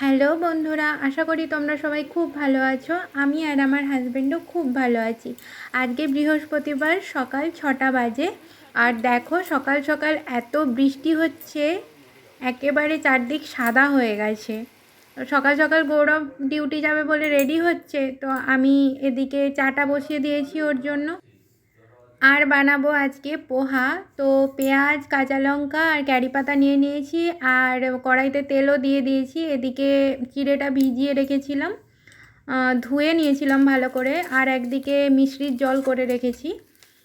Hello বন্ধুরা, আশা করি তোমরা সবাই খুব ভালো আছো। আমি আর আমার হাজব্যান্ডও খুব ভালো আছি। আজকে বৃহস্পতিবার সকাল ছটা বাজে। আর দেখো, সকাল সকাল এত বৃষ্টি হচ্ছে, একেবারে চারদিক সাদা হয়ে গেছে। সকাল সকাল গৌরব ডিউটি যাবে বলে রেডি হচ্ছে, তো আমি এদিকে চাটা বসিয়ে দিয়েছি ওর জন্য। আর বানাবো আজকে পোহা। তো পেঁয়াজ, কাঁচা লঙ্কা আর ক্যারি পাতা নিয়ে নিয়েছি আর কড়াইতে তেলও দিয়ে দিয়েছি। এদিকে চিড়েটা ভিজিয়ে রেখেছিলাম। ধুয়ে নিয়েছিলাম ভালো করে আর একদিকে মিশ্রির জল করে রেখেছি।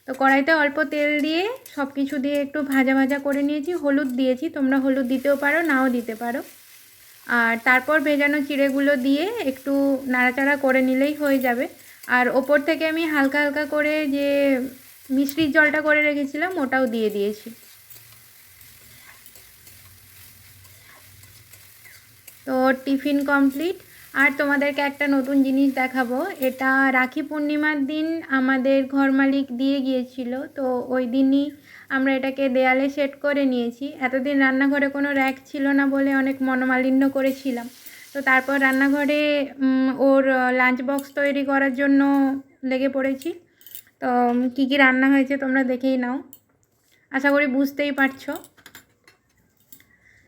তো কড়াইতে অল্প তেল দিয়ে সব কিছু দিয়ে একটু ভাজা ভাজা করে নিয়েছি। হলুদ দিয়েছি, তোমরা হলুদ দিতেও পারো, নাও দিতে পারো। আর তারপর ভেজানো চিড়েগুলো দিয়ে একটু নাড়াচাড়া করে নিলেই হয়ে যাবে। আর ওপর থেকে আমি হালকা হালকা করে যে মিষ্টির জলটা করে রেখেছিলাম, ওটাও দিয়ে দিয়েছি। তো টিফিন কমপ্লিট। আর তোমাদেরকে একটা নতুন জিনিস দেখাবো, এটা রাখি পূর্ণিমার দিন আমাদের ঘর মালিক দিয়ে গিয়েছিল, তো ওই দিনই আমরা এটাকে দেয়ালে সেট করে নিয়েছি। এতদিন রান্নাঘরে কোনো র্যাক ছিল না বলে অনেক মনোমালিন্য করেছিলাম। তো তারপর রান্নাঘরে ওর লাঞ্চ বক্স তৈরি করার জন্য লেগে পড়েছি। তো কী কী রান্না হয়েছে তোমরা দেখেই নাও। আশা করি বুঝতেই পারছ।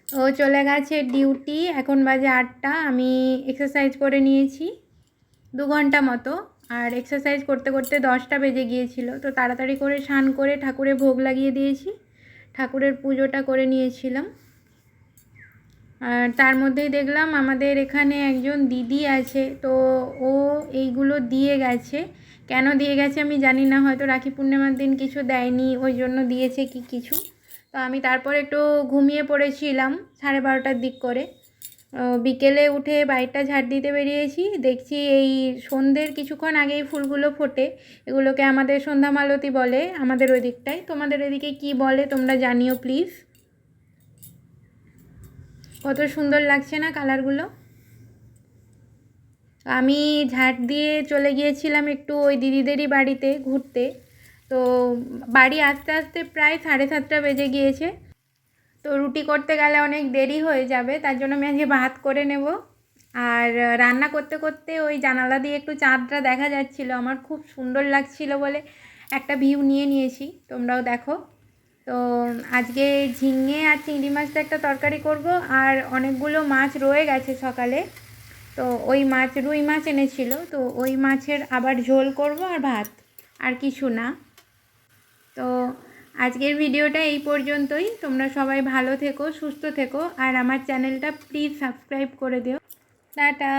ও চলে গেছে ডিউটি। এখন বাজে আটটা। আমি এক্সারসাইজ করে নিয়েছি দু ঘণ্টা মতো। আর এক্সারসাইজ করতে করতে দশটা বেজে গিয়েছিল। তো, তাড়াতাড়ি করে স্নান করে ঠাকুরের ভোগ লাগিয়ে দিয়েছি। ঠাকুরের পুজোটা করে নিয়েছিলাম। আর তার মধ্যেই দেখলাম আমাদের এখানে একজন দিদি আছে, তো ও এইগুলো দিয়ে গেছে। কেন দিয়ে গেছে আমি জানি না, হয়তো রাখি পূর্ণিমার দিন কিছু দেয়নি, ওই জন্য দিয়েছে কি কিছু। তো আমি তারপর একটু ঘুমিয়ে পড়েছিলাম সাড়ে বারোটার দিক করে। বিকেলে উঠে বাড়িটা ঝাড় দিতে বেরিয়েছি, দেখছি এই সন্ধ্যের কিছুক্ষণ আগেই ফুলগুলো ফোটে। এগুলোকে আমাদের সন্ধ্যা মালতী বলে আমাদের ওই দিকটায়। তোমাদের এদিকে কি বলে তোমরা জানিও প্লিজ। কত সুন্দর লাগছে না কালারগুলো? আমি ঝাড় দিয়ে চলে গিয়েছিলাম একটু ওই দিদিদেরই বাড়িতে ঘুরতে। তো বাড়ি আসতে আসতে প্রায় সাড়ে সাতটা বেজে গিয়েছে। তো রুটি করতে গেলে অনেক দেরি হয়ে যাবে, তার জন্য আমি আজকে ভাত করে নেব। আর রান্না করতে করতে ওই জানালা দিয়ে একটু চাঁদটা দেখা যাচ্ছিল, আমার খুব সুন্দর লাগছিল বলে একটা ভিউ নিয়ে নিয়েছি, তোমরাও দেখো। তো আজকে ঝিঙে আর চিংড়ি মাছটা একটা তরকারি করব, আর অনেকগুলো মাছ রয়ে গেছে সকালে। তো ওই মাছ, রুই মাছ এনেছিল, তো ওই মাছের আবার ঝোল করব আর ভাত, আর কিছু না। তো আজকের ভিডিওটা এই পর্যন্তই। তোমরা সবাই ভালো থেকো, সুস্থ থেকো, আর আমার চ্যানেলটা প্লিজ সাবস্ক্রাইব করে দিও। টাটা।